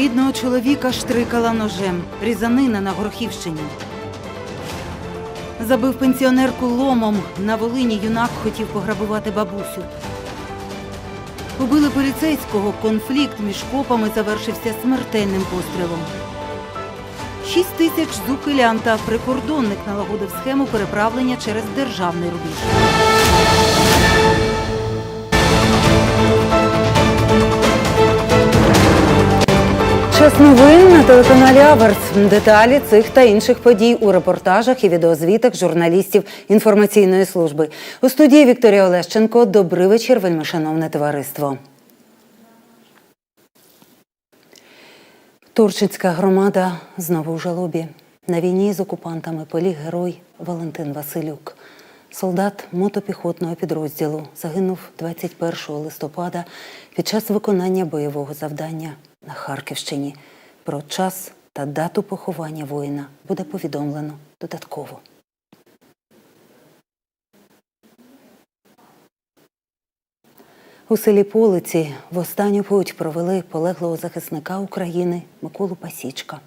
Рідного чоловіка штрикала ножем. Різанина на Горохівщині. Забив пенсіонерку ломом. На Волині юнак хотів пограбувати бабусю. Убили поліцейського. Конфлікт між копами завершився смертельним пострілом. Шість тисяч з ухилянта. Прикордонник налагодив схему переправлення через державний рубіж. Час новин на телеканалі Аверс. Деталі цих та інших подій у репортажах і відеозвітах журналістів інформаційної служби. У студії Вікторія Олещенко. Добрий вечір, вельмишановне товариство. Турчинська громада знову у жалобі. На війні з окупантами поліг герой Валентин Василюк. Солдат мотопіхотного підрозділу загинув 21 листопада під час виконання бойового завдання на Харківщині. Про час та дату поховання воїна буде повідомлено додатково. У селі Полиці в останню путь провели полеглого захисника України Миколу Пасічка.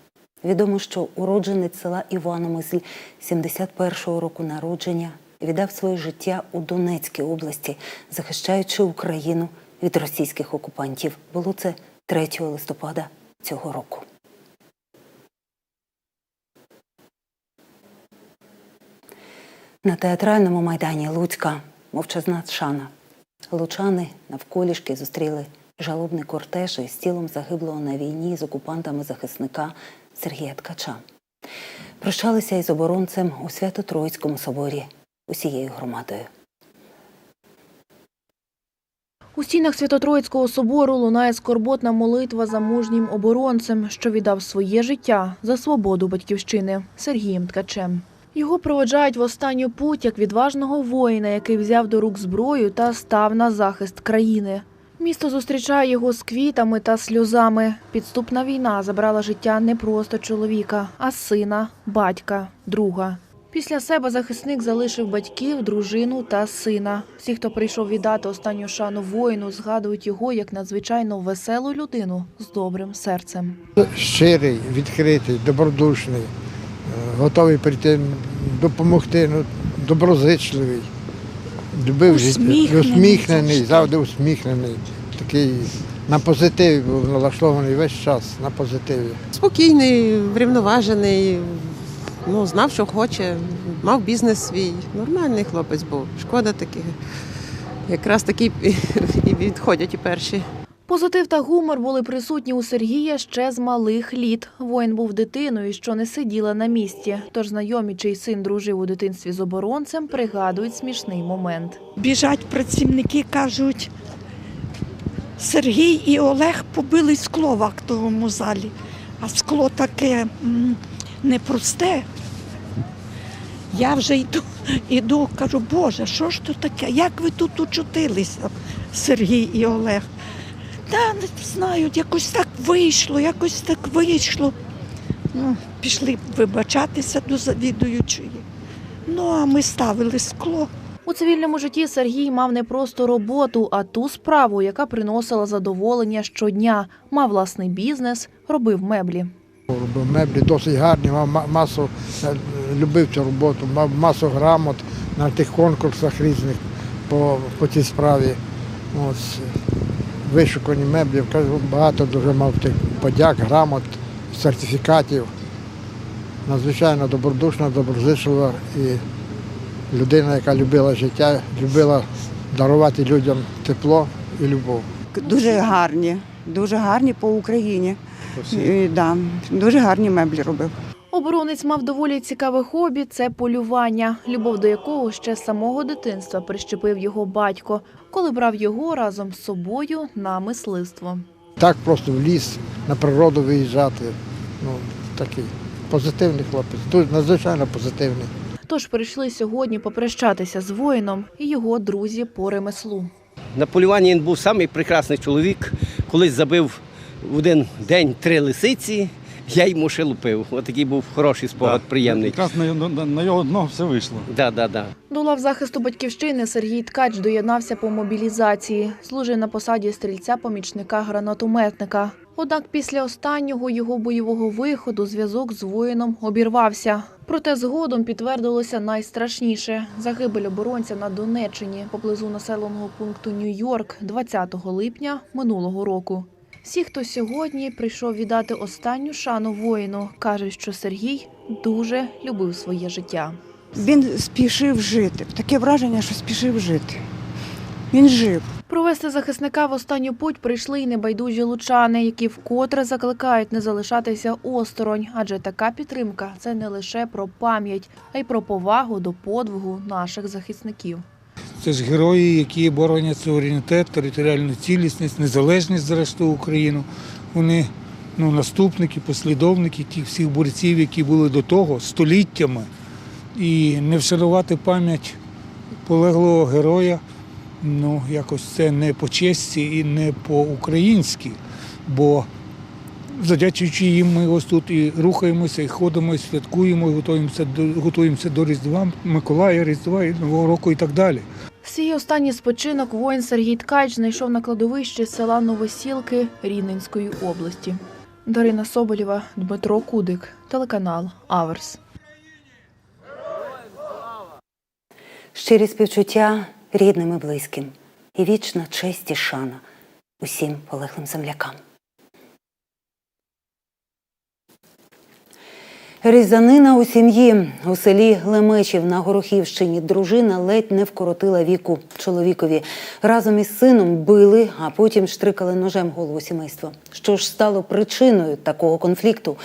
Відомо, що уродженець села Іваномисль 71-го року народження віддав своє життя у Донецькій області, захищаючи Україну від російських окупантів. Було це 3 листопада цього року. На театральному майдані Луцька мовчазна шана. Лучани навколішки зустріли жалобний кортеж із тілом загиблого на війні з окупантами захисника Сергія Ткача. Прощалися із оборонцем у Свято-Троїцькому соборі усією громадою. У стінах Свято-Троїцького собору лунає скорботна молитва за мужнім оборонцем, що віддав своє життя за свободу батьківщини Сергієм Ткачем. Його проводжають в останню путь як відважного воїна, який взяв до рук зброю та став на захист країни. Місто зустрічає його з квітами та сльозами. Підступна війна забрала життя не просто чоловіка, а сина, батька, друга. Після себе захисник залишив батьків, дружину та сина. Всі, хто прийшов віддати останню шану воїну, згадують його як надзвичайно веселу людину з добрим серцем. щирий, відкритий, добродушний, е, готовий прийти допомогти, ну, доброзичливий. Любив життя, Усміхнений завжди усміхнений. Такий на позитиві був налаштований весь час на позитиві. Спокійний, врівноважений, ну, знав, що хоче, мав бізнес свій. Нормальний хлопець був. Шкода таких. Якраз такі і відходять і перші. Позитив та гумор були присутні у Сергія ще з малих літ. Воїн був дитиною, що не сиділа на місці. Тож знайомі, чий син дружив у дитинстві з оборонцем, пригадують смішний момент. біжать працівники, кажуть, Сергій і Олег побили скло в актовому залі, а скло таке непросте. Я вже йду, йду, кажу, Боже, що ж то таке? Як ви тут очутилися, Сергій і Олег? Та не знаю, якось так вийшло, якось так вийшло. Ну, пішли вибачатися до завідуючої. Ну, а ми ставили скло. У цивільному житті Сергій мав не просто роботу, а ту справу, яка приносила задоволення щодня. Мав власний бізнес, робив меблі. Робив меблі досить гарні, мав масу, е, любив цю роботу, мав масу грамот на тих конкурсах різних по, по цій справі. Вишукані меблі, багато дуже мав тих подяк, грамот, сертифікатів. Надзвичайно добродушна, доброзичлива і людина, яка любила життя, любила дарувати людям тепло і любов. Дуже гарні, дуже гарні по Україні. І, да, дуже гарні меблі робив. Оборонець мав доволі цікаве хобі це полювання, любов до якого ще з самого дитинства прищепив його батько, коли брав його разом з собою на мисливство. Так просто в ліс, на природу виїжджати. Ну, такий позитивний хлопець, дуже надзвичайно позитивний. Тож прийшли сьогодні попрощатися з воїном і його друзі по ремеслу. На полюванні він був самий прекрасний чоловік. Колись забив в один день три лисиці, я йому ще лупив. Отакий був хороший спогад, приємний. Якраз на, на, на його дно все вийшло. Да, да, да. До лав захисту батьківщини Сергій Ткач доєднався по мобілізації. Служив на посаді стрільця-помічника гранатометника. Однак після останнього його бойового виходу зв'язок з воїном обірвався. Проте згодом підтвердилося найстрашніше загибель оборонця на Донеччині поблизу населеного пункту Нью-Йорк 20 липня минулого року. Всі, хто сьогодні прийшов віддати останню шану воїну, кажуть, що Сергій дуже любив своє життя. Він спішив жити. Таке враження, що спішив жити. Він жив. Провести захисника в останню путь прийшли й небайдужі лучани, які вкотре закликають не залишатися осторонь, адже така підтримка це не лише про пам'ять, а й про повагу до подвигу наших захисників. Це ж герої, які боронять суверенітет, територіальну цілісність, незалежність зрештою Україну. Вони ну, наступники, послідовники тих всіх борців, які були до того століттями. І не вшанувати пам'ять полеглого героя, ну якось це не по честі і не по-українськи. Бо завдячуючи їм, ми ось тут і рухаємося, і ходимо, і святкуємо, і готуємося до, готуємося до Різдва, Миколая, Різдва і Нового року і так далі. Свій останній спочинок воїн Сергій Ткач знайшов на кладовищі села Новосілки Рівненської області. Дарина Соболєва, Дмитро Кудик, телеканал Аверс. Щирі співчуття рідним і близьким. І вічна честь і шана усім полеглим землякам. Різанина у сім'ї у селі Лемечів на Горохівщині дружина ледь не вкоротила віку чоловікові. Разом із сином били, а потім штрикали ножем голову сімейства. Що ж стало причиною такого конфлікту?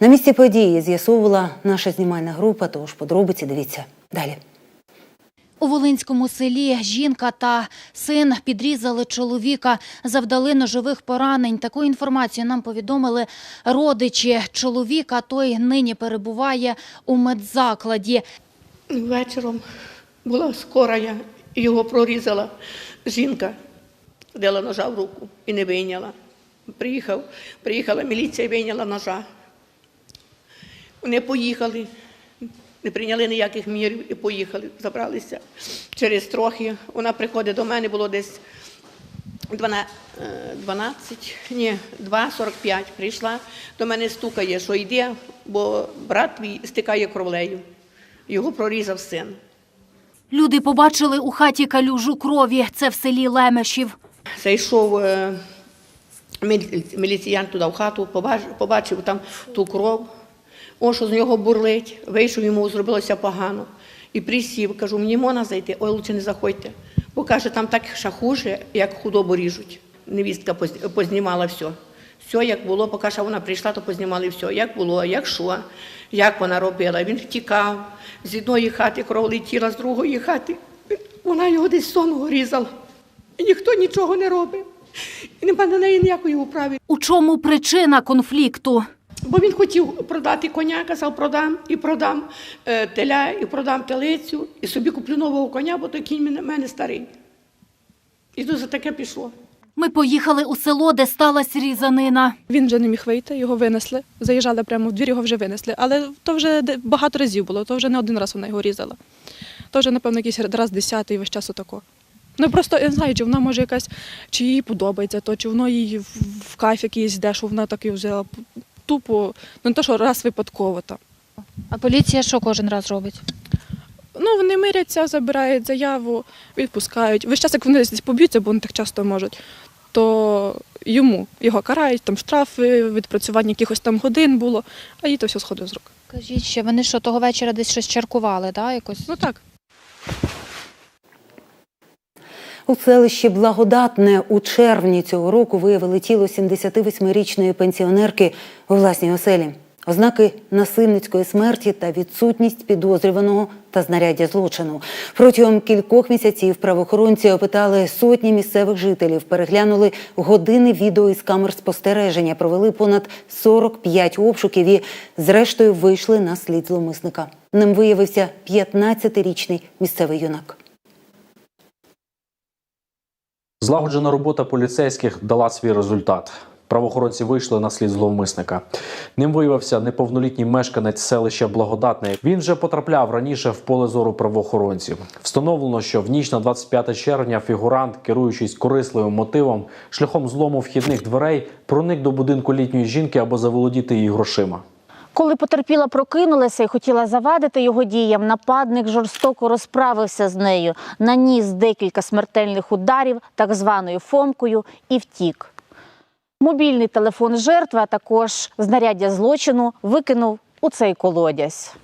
На місці події з'ясовувала наша знімальна група, тож подробиці дивіться далі. У Волинському селі жінка та син підрізали чоловіка, завдали ножових поранень. Таку інформацію нам повідомили родичі чоловіка. Той нині перебуває у медзакладі. Вечором була скора, я його прорізала жінка, дала ножа в руку і не вийняла. Приїхав, приїхала міліція вийняла ножа. Вони поїхали, не прийняли ніяких мір і поїхали, забралися. Через трохи вона приходить до мене, було десь 12, е, 12 ні, 2,45 прийшла, до мене стукає, що йде, бо брат твій стикає кровлею. Його прорізав син. Люди побачили у хаті калюжу крові. Це в селі Лемешів. Зайшов е, міліціянт туди в хату, побачив там ту кров. О, що з нього бурлить. Вийшов, йому зробилося погано. І присів, кажу, мені можна зайти? Ой, лучше не заходьте. Бо каже, там так ще хуже, як худобу ріжуть. Невістка познімала все. Все, як було, поки що вона прийшла, то познімали все. Як було, як що, як вона робила. Він втікав. З одної хати кров летіла, з другої хати. Вона його десь сонного різала. І ніхто нічого не робить. І немає на неї ніякої управи. У чому причина конфлікту? Бо він хотів продати коня, казав, продам і продам е, теля, і продам телицю, і собі куплю нового коня, бо той кінь мене, мене старий. І тут за таке пішло. Ми поїхали у село, де сталася різанина. Він вже не міг вийти, його винесли. Заїжджали прямо в двір, його вже винесли. Але то вже багато разів було, то вже не один раз вона його різала. То вже, напевно, якийсь раз десятий весь час отако. Ну просто я не знаю, чи вона може якась, чи їй подобається то, чи воно їй в, в кайф якийсь йде, що вона так і взяла тупо, ну не то, що раз випадково там. А поліція що кожен раз робить? Ну, вони миряться, забирають заяву, відпускають. Весь час, як вони десь поб'ються, бо вони так часто можуть, то йому його карають, там штрафи, відпрацювання якихось там годин було, а їй то все сходить з рук. Кажіть, ще вони що того вечора десь щось чаркували, да, якось? Ну так. У селищі Благодатне у червні цього року виявили тіло 78-річної пенсіонерки у власній оселі. Ознаки насильницької смерті та відсутність підозрюваного та знаряддя злочину. Протягом кількох місяців правоохоронці опитали сотні місцевих жителів, переглянули години відео із камер спостереження, провели понад 45 обшуків і, зрештою, вийшли на слід зловмисника. Ним виявився 15-річний місцевий юнак. Злагоджена робота поліцейських дала свій результат. Правоохоронці вийшли на слід зловмисника. Ним виявився неповнолітній мешканець селища Благодатне. Він вже потрапляв раніше в поле зору правоохоронців. Встановлено, що в ніч на 25 червня фігурант, керуючись корисливим мотивом, шляхом злому вхідних дверей, проник до будинку літньої жінки або заволодіти її грошима. Коли потерпіла прокинулася і хотіла завадити його діям, нападник жорстоко розправився з нею, наніс декілька смертельних ударів так званою фомкою і втік. Мобільний телефон жертви, а також знаряддя злочину викинув у цей колодязь.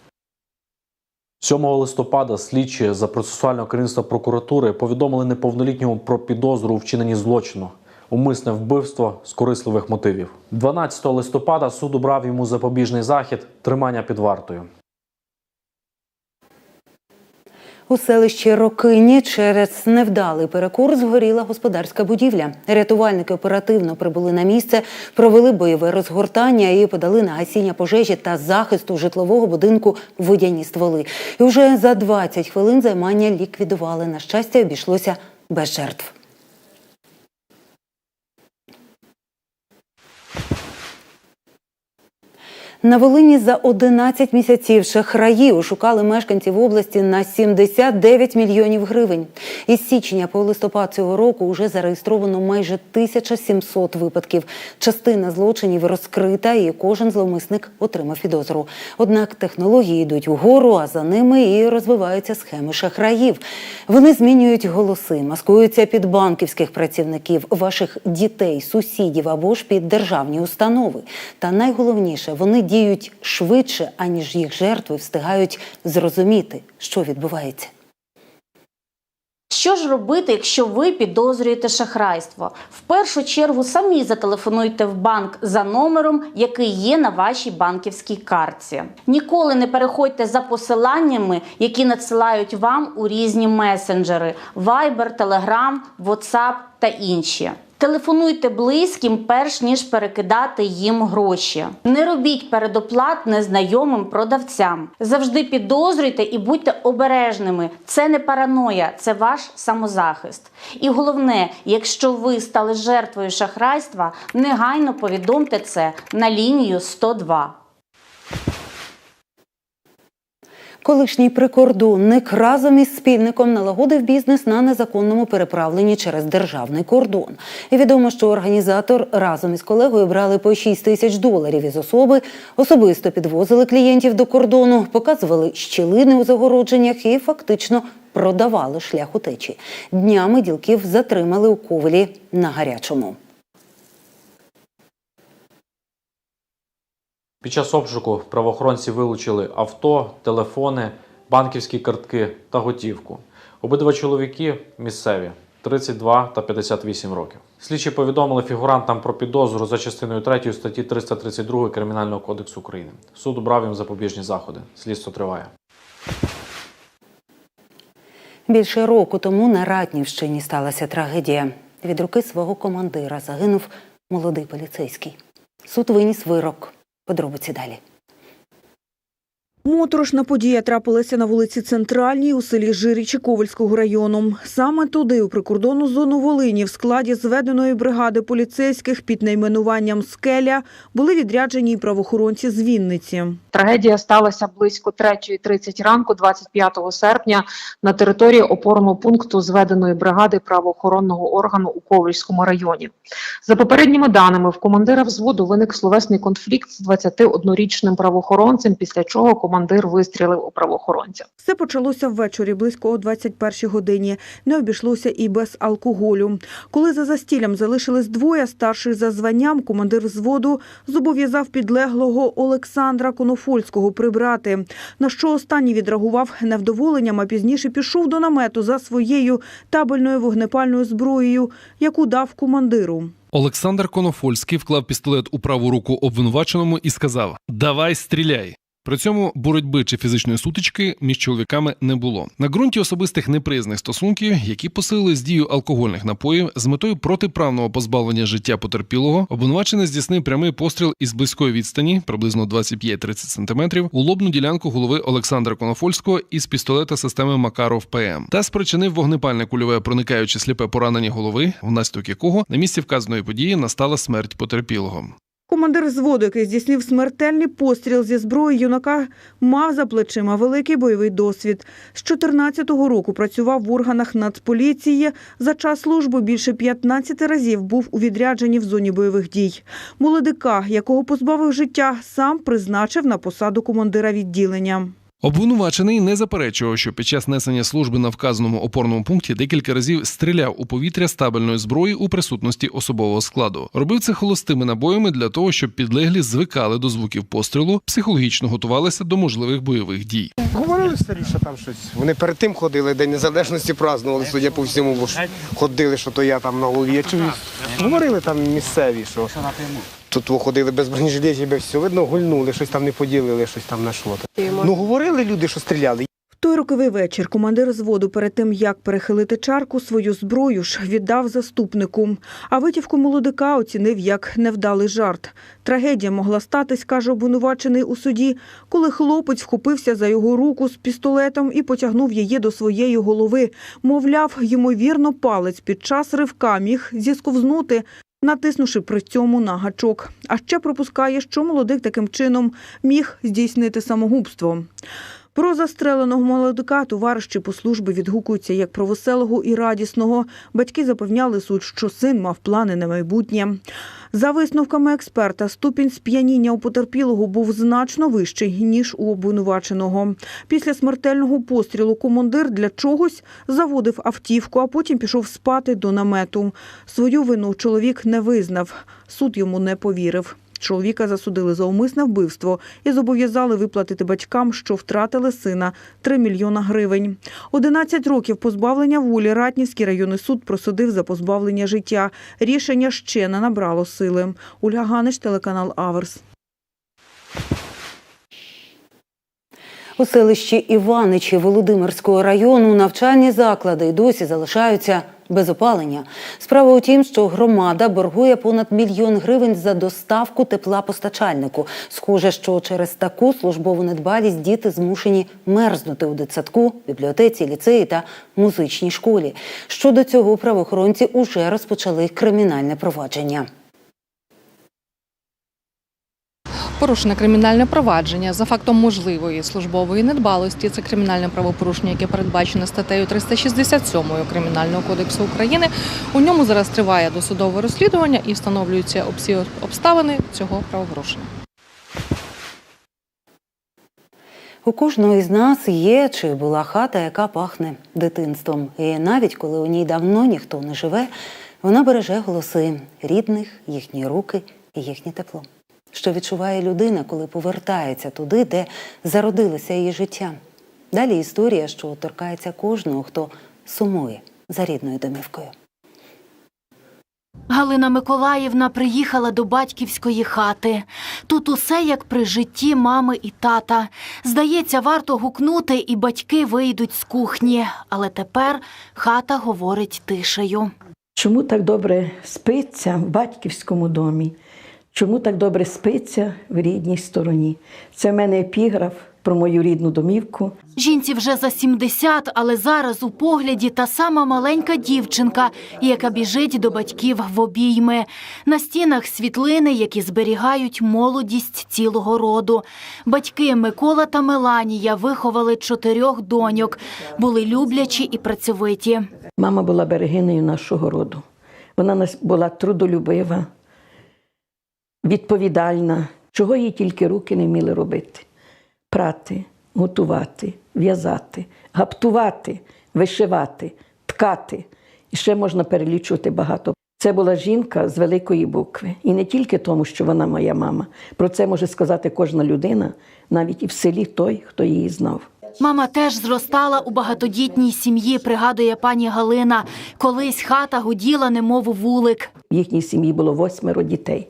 7 листопада слідчі за процесуального керівництва прокуратури повідомили неповнолітньому про підозру у вчиненні злочину. Умисне вбивство з корисливих мотивів. 12 листопада суд обрав йому запобіжний захід тримання під вартою. У селищі Рокині через невдалий перекур згоріла господарська будівля. Рятувальники оперативно прибули на місце, провели бойове розгортання і подали на гасіння пожежі та захисту житлового будинку водяні стволи. І вже за 20 хвилин займання ліквідували. На щастя, обійшлося без жертв. На Волині за 11 місяців шахраї ошукали мешканців області на 79 мільйонів гривень. Із січня по листопад цього року вже зареєстровано майже 1700 випадків. Частина злочинів розкрита, і кожен зловмисник отримав підозру. Однак технології йдуть угору, а за ними і розвиваються схеми шахраїв. Вони змінюють голоси, маскуються під банківських працівників, ваших дітей, сусідів або ж під державні установи. Та найголовніше, вони діють швидше, аніж їх жертви встигають зрозуміти, що відбувається. Що ж робити, якщо ви підозрюєте шахрайство? В першу чергу самі зателефонуйте в банк за номером, який є на вашій банківській картці. Ніколи не переходьте за посиланнями, які надсилають вам у різні месенджери: Viber, Telegram, WhatsApp та інші. Телефонуйте близьким, перш ніж перекидати їм гроші. Не робіть передоплат незнайомим продавцям. Завжди підозрюйте і будьте обережними. Це не параноя, це ваш самозахист. І головне, якщо ви стали жертвою шахрайства, негайно повідомте це на лінію 102. Колишній прикордонник разом із спільником налагодив бізнес на незаконному переправленні через державний кордон. І відомо, що організатор разом із колегою брали по 6 тисяч доларів із особи, особисто підвозили клієнтів до кордону, показували щілини у загородженнях і фактично продавали шлях утечі. Днями ділків затримали у ковелі на гарячому. Під час обшуку правоохоронці вилучили авто, телефони, банківські картки та готівку. Обидва чоловіки місцеві 32 та 58 років. Слідчі повідомили фігурантам про підозру за частиною 3 статті 332 Кримінального кодексу України. Суд обрав їм запобіжні заходи. Слідство триває. Більше року тому на Ратнівщині сталася трагедія. Від руки свого командира загинув молодий поліцейський. Суд виніс вирок. Подробиці далі. Моторошна подія трапилася на вулиці Центральній у селі Жирічі Ковальського району. Саме туди, у прикордонну зону Волині, в складі зведеної бригади поліцейських під найменуванням «Скеля» були відряджені й правоохоронці з Вінниці. Трагедія сталася близько 3.30 ранку, 25 серпня, на території опорного пункту зведеної бригади правоохоронного органу у Ковальському районі. За попередніми даними, в командира взводу виник словесний конфлікт з 21-річним правоохоронцем, після чого командир вистрілив у правоохоронця. Все почалося ввечері, близько о 21 годині. Не обійшлося і без алкоголю. Коли за застіллям залишились двоє, старший за званням, командир взводу зобов'язав підлеглого Олександра Конофольського прибрати, на що останній відреагував невдоволенням, а пізніше пішов до намету за своєю табельною вогнепальною зброєю, яку дав командиру. Олександр Конофольський вклав пістолет у праву руку обвинуваченому і сказав: Давай стріляй. При цьому боротьби чи фізичної сутички між чоловіками не було. На ґрунті особистих неприязних стосунків, які посилили з дію алкогольних напоїв, з метою протиправного позбавлення життя потерпілого, обвинувачений здійснив прямий постріл із близької відстані, приблизно 25-30 см, у лобну ділянку голови Олександра Конофольського із пістолета системи Макаров ПМ та спричинив вогнепальне кульове проникаюче сліпе поранення голови, внаслідок якого на місці вказаної події настала смерть потерпілого. Командир взводу, який здійснив смертельний постріл зі зброї юнака, мав за плечима великий бойовий досвід. З 14-го року працював в органах Нацполіції. За час служби більше 15 разів був у відрядженні в зоні бойових дій. Молодика, якого позбавив життя, сам призначив на посаду командира відділення. Обвинувачений не заперечував, що під час несення служби на вказаному опорному пункті декілька разів стріляв у повітря стабельної зброї у присутності особового складу. Робив це холостими набоями для того, щоб підлеглі звикали до звуків пострілу, психологічно готувалися до можливих бойових дій. Говорили старі, що там щось. Вони перед тим ходили, День Незалежності празднували, судя по всьому, бо ж ходили, що то я там на голові. Говорили там місцеві, що тут ходили без бронежилетів, без всього. Видно, гульнули, щось там не поділили, щось там на що. Ну говорили люди, що стріляли. В той роковий вечір командир зводу перед тим, як перехилити чарку, свою зброю ж віддав заступнику. А витівку молодика оцінив як невдалий жарт. Трагедія могла статись, каже обвинувачений у суді, коли хлопець вхопився за його руку з пістолетом і потягнув її до своєї голови. Мовляв, ймовірно, палець під час ривка міг зісковзнути, натиснувши при цьому на гачок. А ще пропускає, що молодик таким чином міг здійснити самогубство. Про застреленого молодика товариші по службі відгукуються як про веселого і радісного. Батьки запевняли суд, що син мав плани на майбутнє. За висновками експерта, ступінь сп'яніння у потерпілого був значно вищий, ніж у обвинуваченого. Після смертельного пострілу командир для чогось заводив автівку, а потім пішов спати до намету. Свою вину чоловік не визнав. Суд йому не повірив. Чоловіка засудили за умисне вбивство і зобов'язали виплатити батькам, що втратили сина, 3 мільйона гривень. 11 років позбавлення волі Ратнівський районний суд просудив за позбавлення життя. Рішення ще не набрало сили. Ольга Ганич, телеканал Аверс. У селищі Іваничі Володимирського району навчальні заклади й досі залишаються без опалення. Справа у тім, що громада боргує понад мільйон гривень за доставку тепла постачальнику. Схоже, що через таку службову недбалість діти змушені мерзнути у дитсадку, бібліотеці, ліцеї та музичній школі. Щодо цього правоохоронці уже розпочали кримінальне провадження. Порушене кримінальне провадження за фактом можливої службової недбалості. Це кримінальне правопорушення, яке передбачено статтею 367 Кримінального кодексу України. У ньому зараз триває досудове розслідування і встановлюються всі обставини цього правопорушення. У кожного із нас є чи була хата, яка пахне дитинством. І навіть коли у ній давно ніхто не живе, вона береже голоси рідних, їхні руки і їхнє тепло. Що відчуває людина, коли повертається туди, де зародилося її життя. Далі історія, що торкається кожного, хто сумує за рідною домівкою. Галина Миколаївна приїхала до батьківської хати. Тут усе як при житті мами і тата. Здається, варто гукнути, і батьки вийдуть з кухні. Але тепер хата говорить тишею. Чому так добре спиться в батьківському домі? Чому так добре спиться в рідній стороні? Це в мене епіграф про мою рідну домівку. Жінці вже за 70, але зараз у погляді та сама маленька дівчинка, яка біжить до батьків в обійми. На стінах світлини, які зберігають молодість цілого роду. Батьки Микола та Меланія виховали чотирьох доньок, були люблячі і працьовиті. Мама була берегинею нашого роду. Вона була трудолюбива, відповідальна, чого їй тільки руки не вміли робити: прати, готувати, в'язати, гаптувати, вишивати, ткати. І ще можна перелічувати багато. Це була жінка з великої букви. І не тільки тому, що вона моя мама. Про це може сказати кожна людина, навіть і в селі той, хто її знав. Мама теж зростала у багатодітній сім'ї, пригадує пані Галина. Колись хата гуділа, немов вулик. В їхній сім'ї було восьмеро дітей.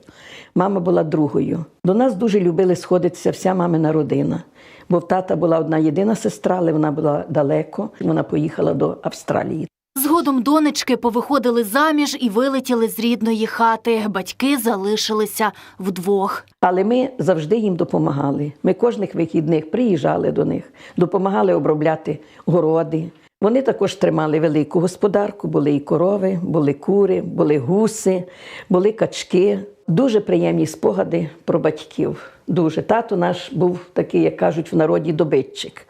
Мама була другою. До нас дуже любили сходитися вся мамина родина. Бо в тата була одна єдина сестра, але вона була далеко. Вона поїхала до Австралії. Згодом донечки повиходили заміж і вилетіли з рідної хати. Батьки залишилися вдвох. Але ми завжди їм допомагали. Ми кожних вихідних приїжджали до них, допомагали обробляти городи. Вони також тримали велику господарку, були і корови, були кури, були гуси, були качки. Дуже приємні спогади про батьків. Дуже тато наш був такий, як кажуть в народі, добитчик.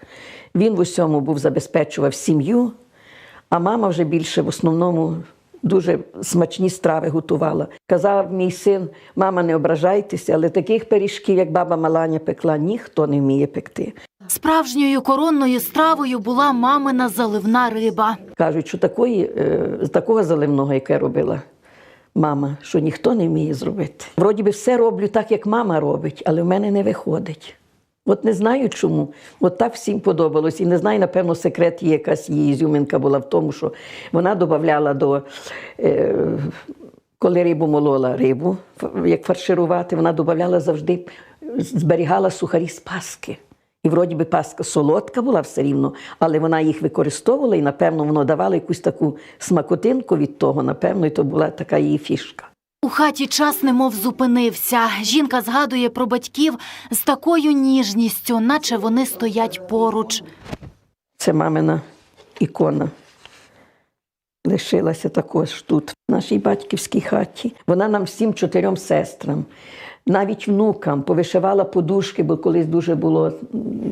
Він в усьому був забезпечував сім'ю, а мама вже більше в основному дуже смачні страви готувала. Казав мій син: мама, не ображайтеся, але таких пиріжків, як баба Маланя пекла, ніхто не вміє пекти. Справжньою коронною стравою була мамина заливна риба. Кажуть, що такої, е, такого заливного, яке робила мама, що ніхто не вміє зробити. Вроді би все роблю так, як мама робить, але в мене не виходить. От не знаю чому. От так всім подобалось. І не знаю, напевно, секрет є якась її зюминка була в тому, що вона додавала до. Е, коли рибу молола рибу, як фарширувати, вона додавала завжди, зберігала сухарі з паски. І вроді би паска солодка була все рівно, але вона їх використовувала і, напевно, воно давало якусь таку смакотинку від того, напевно, і то була така її фішка. У хаті час немов зупинився. Жінка згадує про батьків з такою ніжністю, наче вони стоять поруч. Це мамина ікона. Лишилася також тут, в нашій батьківській хаті. Вона нам всім чотирьом сестрам, навіть внукам повишивала подушки, бо колись дуже було,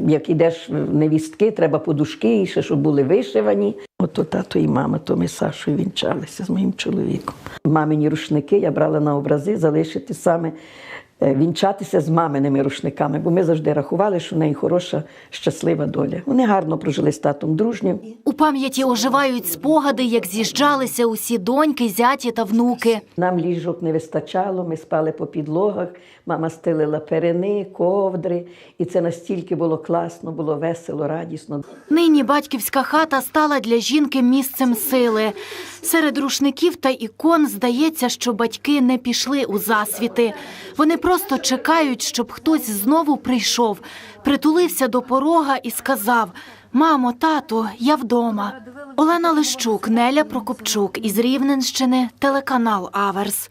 як ідеш в невістки, треба подушки, і ще щоб були вишивані. Ото тато і мама, то ми з Сашою вінчалися з моїм чоловіком. Мамині рушники я брала на образи залишити саме вінчатися з маминими рушниками, бо ми завжди рахували, що в неї хороша, щаслива доля. Вони гарно прожили з татом дружнім. У пам'яті оживають спогади, як з'їжджалися усі доньки, зяті та внуки. Нам ліжок не вистачало, ми спали по підлогах, мама стелила перини, ковдри, і це настільки було класно, було весело, радісно. Нині батьківська хата стала для жінки місцем сили. Серед рушників та ікон здається, що батьки не пішли у засвіти. Вони просто чекають, щоб хтось знову прийшов, притулився до порога і сказав: Мамо, тату, я вдома. Олена Лищук, Неля Прокопчук із Рівненщини, телеканал Аверс.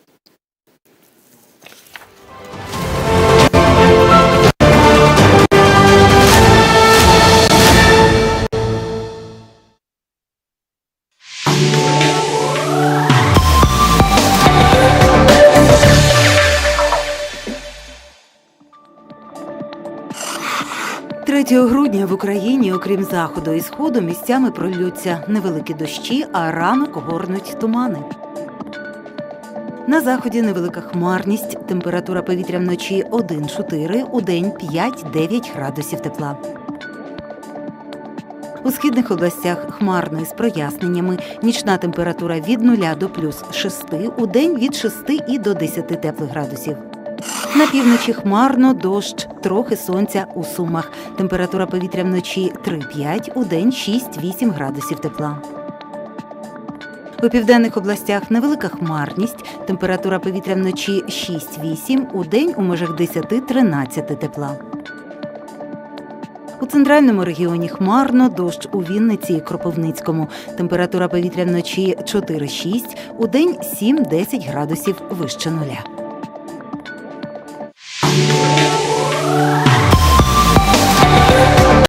грудня в Україні, окрім заходу і сходу, місцями проллються невеликі дощі, а ранок огорнуть тумани. На заході невелика хмарність, температура повітря вночі 1-4, у день 5-9 градусів тепла. У східних областях хмарно із проясненнями. Нічна температура від 0 до плюс 6, у день від 6 і до 10 теплих градусів. На півночі хмарно, дощ, трохи сонця у сумах. Температура повітря вночі 3-5, у день 6-8 градусів тепла. У південних областях невелика хмарність, температура повітря вночі 6-8, у день у межах 10-13 тепла. У центральному регіоні хмарно, дощ у Вінниці і Кропивницькому. Температура повітря вночі 4-6, у день 7-10 градусів вище нуля.